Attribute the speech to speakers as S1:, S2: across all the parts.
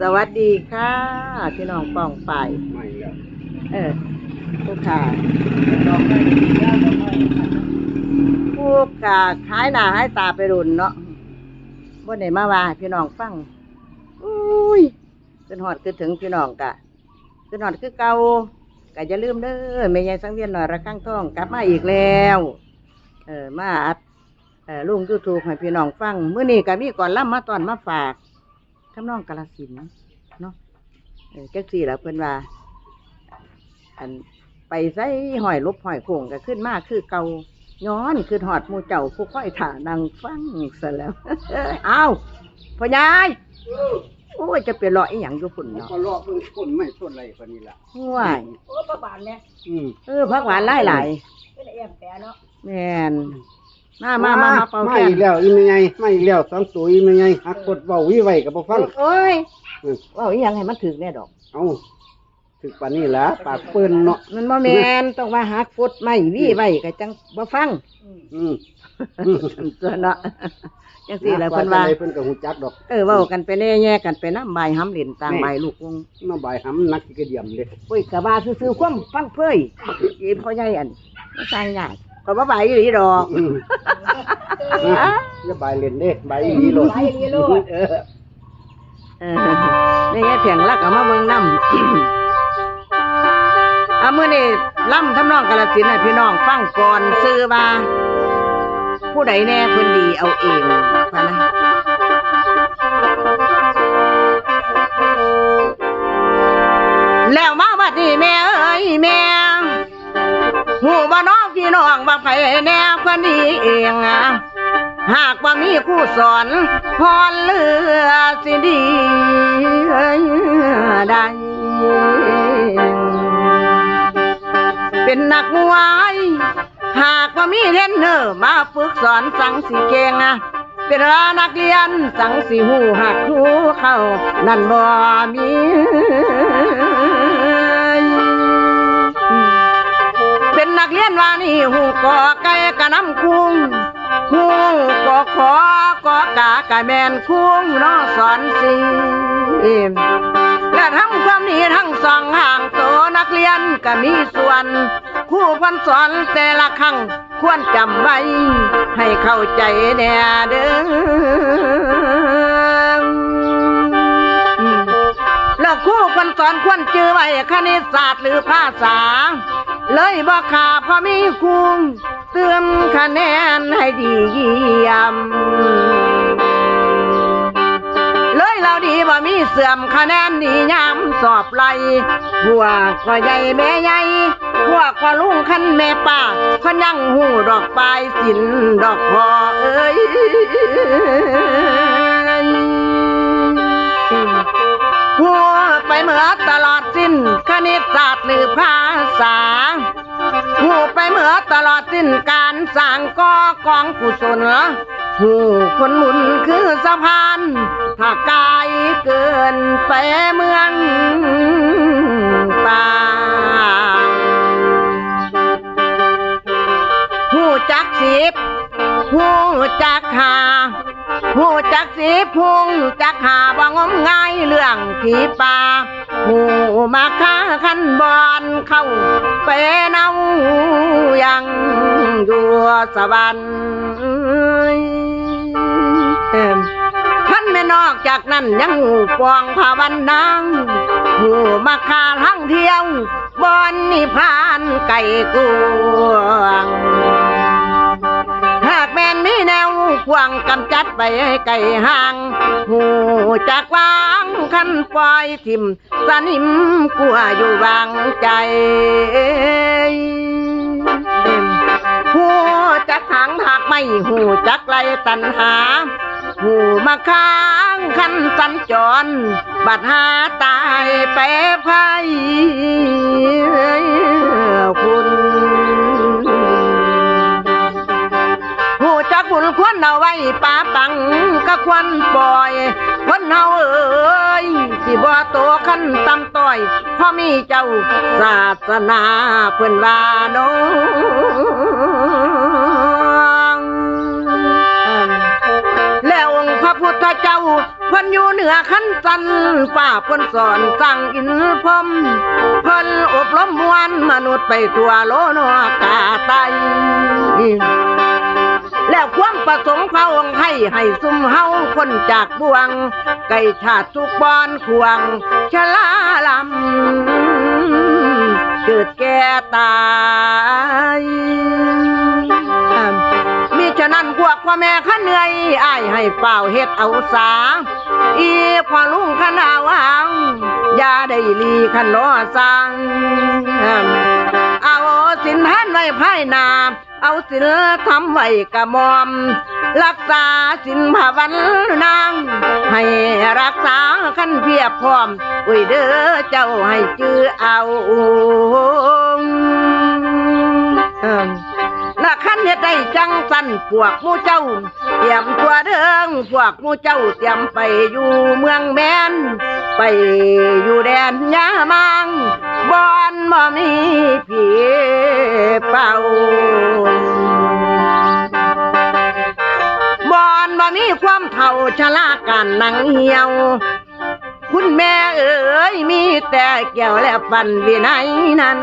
S1: สวัสดีค่ะพี่น้องป้องไปาย
S2: ไม่แล้ว
S1: เออผู้ขาผู้ขาขายหน้าให้ตาไปรุนเนาะบ่ได้มาว่าให้พี่น้องฟังอุ้ยขึ้นหอดขึ้นถึงพี่น้องกะขึ้นหอดคือเก่ากะอย่าลืมเด้อแม่ยายสังเวียนหน่อยระฆังทองกลับมาอีกแล้ว เออมาอัดเออลุงยูทูบให้พี่น้องฟังมื้อนี้ก็มีก่อนล่ำมาตอนมาฝาก ทำน้องกาลสินธุ์เนาะเออจักสี่ละเพิ่นว่า อันไปใส่หอยลบหอยโข่งก็ขึ้นมาคือเกาย้อนคือหอดหมูเจ้าผู้ค่อยถ่านังฟังซะแล้วอ้าวพ่อยายโอ้ยจะเป็นรออีหยังอยู่พุ่น
S2: แล้ว
S1: เนาะ
S2: ก็เลาะเบิ่งต้นไม่ต้นอะไรคนนี้ล่ะ
S1: ห่วย
S3: โอ้ประบาทเนี่ย
S2: อืม
S1: เออพักหวานหลายหลาย
S3: เป็นเอี่ยมแปะเนาะ
S1: ๆแม่น มามามามาเป่า
S2: ไม่
S1: แก้
S2: อีกแล้วอีแม่ไงไม่อีกแล้วสองตัวอีแม่ไงหักกดเว้าวิไว้ก็บ่ฟัง
S1: โอ้ย
S2: อืม
S1: ว่าอีหยังให้มันถึกแน่ดอก
S2: เอ้าถึกปานนี้ล่ะปากเปิ้นเนาะ
S1: มันบ่แมนต้องว่าหักฟดไม่วี่ไว้ก็จังบ่ฟัง
S3: อืม
S2: อืม
S1: ตัวเนาะจังซี่แหละเพิ่นว่า
S2: จังใดเพิ่นก็ฮู้จักดอก
S1: เออเว้ากันไปแน่แย่กันไปน้ำใบหำเหรียญต่างใบลูกวง
S2: มาบ่ายหำนักสิกระเดียมเด้
S1: ปุ้ยกะว่าซื่อๆความฟังเพ้ยอีพ่อใหญ่อันไม่ใช่ยาก ก็บ่ใบอยู่ดีดอก
S2: อืมอย่าบ่ายเล่นเด้บ่ายอีหลีโลด
S3: ไปอย่างนี้ลูก
S2: เออ
S1: เออนี่ไงเพียงลักเอามาเบิ่งน้ำเอามื้อนี้ล่ำทำนองกาลสินธุ์ให้พี่น้องฟังก่อนซื้อว่าผู้ใดแน่เพิ่นดีเอาเองพะนะ พี่น้องว่าไผแน่คนนี้เองอะหากว่ามีคู่สอนพรเลือสิดีได้เป็นนักมวย หากว่ามีเทรนเนอร์มาฝึกสอนสังสีเก่งอะเป็นรานักเรียนสังสีหูหักหูเขานั่นบ่มี นักเรียนว่านี่หูกอไก่กะน้ำคุ้งหูกอขอกอกากะแมนคุ้งน้อสอนสิและทั้งความนี้ทั้งสองห่างโตนักเรียนก็มีส่วน คู่พันสอนแต่ละครั้งควรจำไว้ ให้เข้าใจแน่เด้อแล้วครู่คนสอนควรจือไว้คณิตศาสตร์หรือภาษา เลยบอกขาพอมีครูเตือนคะแนนให้ดีเยี่ยม เลยเราดีบ่มีเสื่อมคะแนนดียามสอบไล่พวก็ใหญ่แม่ใหญ่พวก็ลุงคันแม่ป้าเขายังหูดอกปลายสินดอกพอเอ้ยหัวไปเหมือตลอดสิ้นคณิตศาสตร์หรือภาษา ไปเหมือตลอดสิ้นการสร้างก่อกองกุศลหูคนหมุนคือสะพาน ถ้ากายเกินไปเมืองป่าหูจักสิบหูจักหาหูจักสีพุงจักหาบ่งมง่ายเรื่องผีป่า หูมาค้าขันบอนเข้าไปเนายังอยู่สวรรค์เอิ่มท่านไม่นอกจากนั้นยังหูปองภาวันนางหูมาคาทั้งเที่ยวบอนนิพานไก่กวางหากแม่นมีแนวควางกำจัดไปให้ไก่ห่างหูจาก นปล่อยทิมสนิมกลัวอยู่วางใจหูจักหางหากไม่หูจักไล่ตันหา หูมาค้างคันสัญจร บัดหาตายไปไพคุณหูจักบุญควรเอาไว้ป่าปังก็ควรปล่อยคนเฮาเอ้ย สิบ่โตขั้นต่ำต้อยเพราะมีเจ้าศาสนาเพิ่นว่าน้องแล้วองค์พระพุทธเจ้าพพันอยู่เหนือขั้นจันฝ่าเพิ่นสอนสั่งอินพรมเพิ่นอบรมมวลมนุษย์ไปทั่วโลนกาไต แล้วความประสงค์พระองค์ให้ให้ซุ่มเฮาคนจากบวง ไก่ชาติทุกบอนควงชะลาลำเกิดแก่ตายมีฉะนั้นพวกพ่อแม่ข้าเหนื่อยอ้ายให้เป่าเฮ็ดเอาสา อีพ่อลุงขนาวางอย่าได้ลีขนอสังเอาสินท่นไว้ภายนา เอาสินทำไว้กระหมอม รักษาสินภาวันนาง ให้รักษาขั้นเพียบพร้อม อุ้ยเด้อเจ้าให้จื้อเอา เอิ่ม จังสันพวกมูเจ้า เตรียมตัวเดิงพวกมูเจ้าเตรียมไปอยู่เมืองแมนไปอยู่แดนยามังบอนบ่มีผีเป่าบอนบ่มีความเท่าชะลาการหนังเหี่ยวคุณแม่เอ๋ยมีแต่เกี่ยวและฟันวินัยนั้น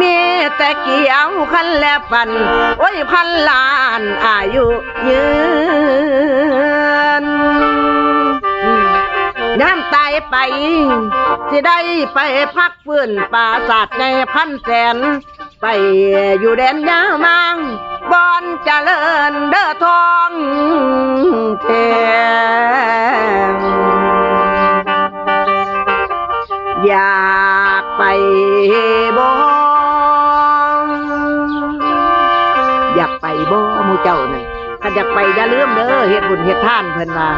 S1: มีแต่เกี่ยวคันและฟัน โอ้ยพันล้านอายุยืนน้ำตายไปสิได้ไปพักฟื้นป่าศาสตร์ในพันแสน ไปอยู่แดนยามังบอนเจริญเด้อทองแทงอยากไปบ อยากไปบ่มูเจ้านั่นถ้าอยากไปอย่าลืมเด้อเฮ็ดบุญเฮ็ดท่านเพิ่นว่า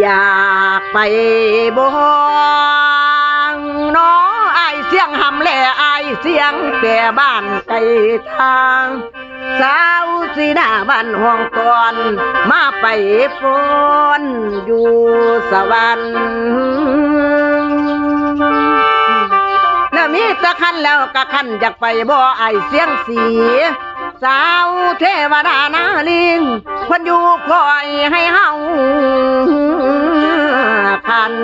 S1: อยากไปบองน้องไอเสียงหำแหล่ไอเสียงแก่บ้านไกลทางสาวสีหน้าบ้านห้องก่อน มาไปฝนอยู่สวรรค์ ตะคันแล้วกะคันอยากไปบ่ไอเสียงสี สาวเทวดานาลิงเพันอยู่คอยให้เฮาคัน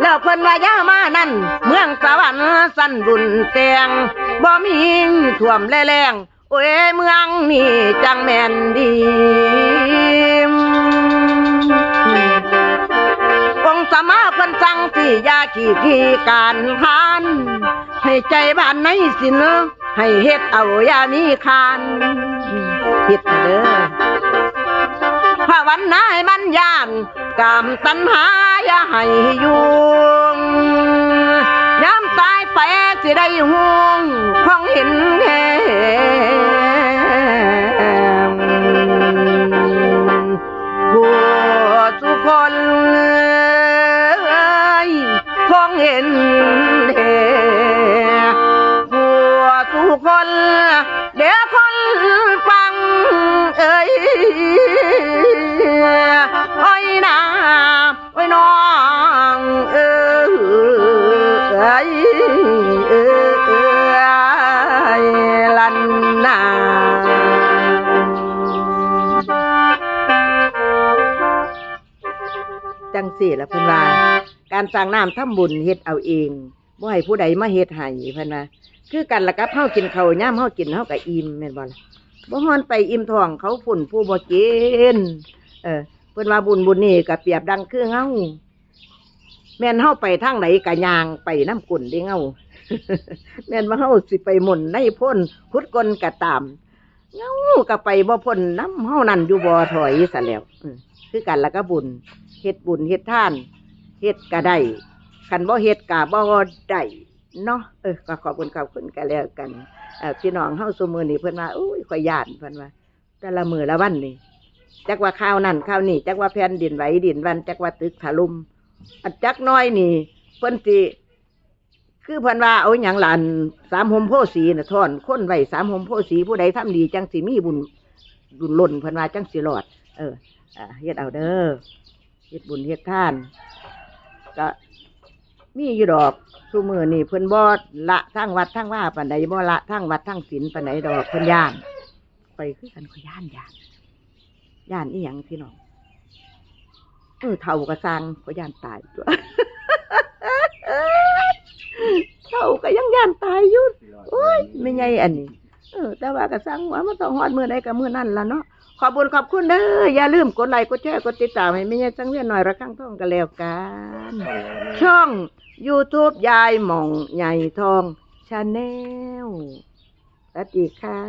S1: แล้วเพิ่นว่ายามานั่น เมืองสวรรค์สันบุญแตงบ่มีท่วมแรงๆโอ้ยเมืองนี่จังแม่นดี สมมาเพิ่นสั่งสิอยาขี้ที่การพาน ให้ใจบ้านในสินให้เฮ็ดเอายามีคานเฮ็ดเด้อพระวันนายบัญญาณกามตัณหาอย่าให้ยุ่งยามตายไปสิได้ห่วงของเห็นแท้ สี่ละเพิ่นว่า การสร้างน้ำทำบุญเฮ็ดเอาเองบ่ให้ผู้ใดมาเฮ็ดให้เพิ่นว่าคือกันละกับเฮากินข้าวยามเฮากินเฮาก็อิ่มแม่นบ่ล่ะบ่ฮอนไปอิ่มท้องเขาฝุ่นผู้บ่กินเออเพิ่นว่าบุญบุญนี่ก็เปรียบดังคือเฮาแม่นเฮาไปทางไหนก็ย่างไปน้ำกุ่นเด้เฮาแม่นว่าเฮาสิไปหม่นในพ่นขุดกลก็ตามเงาก็ไปบ่พ้นน้ำเฮานั่นอยู่บ่ถอยซะแล้วออ คือกันและก็บุญเฮ็ดบุญเฮ็ดท่านเฮ็ดก็ได้คันบ่เฮ็ดก็บ่ได้เนาะเออก็ขอบคุณขอบคุณกันแล้วกันพี่น้องเฮาซุมื้อนี้เพิ่นว่าอุ้ยข่อยย่านเพิ่นว่า แต่ละมือละวันนี่จักว่าข้าวนั่นข้าวนี่จักว่าแผ่นดินไหวดินวันจักว่าตึกถล่มอันจักน้อยนี่เพิ่นสิคือเพิ่นว่าเอาหยังหลานสามหมโพสีน่ะท่อนคนไว้สามหมโพสีผู้ใดทำดีจังสิมีบุญบุญล้นเพิ่นว่าจังสิรอด เออ เฮ็ดเอาเด้อเฮ็ดบุญเฮ็ดทาน ก็มีอยู่ดอกทุมือนี่เพิ่นบ่ละทั้งวัดทั้งว่าปานใดบ่ละทั้งวัดทั้งศีลปานใดดอกเพิ่นย่านข่อยคือกันข่อยย่านย่านย่านอีหยังพี่น้องเออเท่ากระซังก็ย่านตายตัวเท่าก็ยังย่านตายอยู่โอ้ยไม่ไงอันนี้ เออแต่ว่ากระซังว่ามันต้องฮอดมือใดกับมือนั่นละเนาะขอบคุญขอบคุณเด้ออย่าลืมกดไลค์กดแชร์กดติดตามให้ไม่ไงจังเวียนหน่อยระข้างท่องกันแล้วกันช่อง YouTube ยายหม่องใหญ่ทองชาแนลสวัสดีค่ะ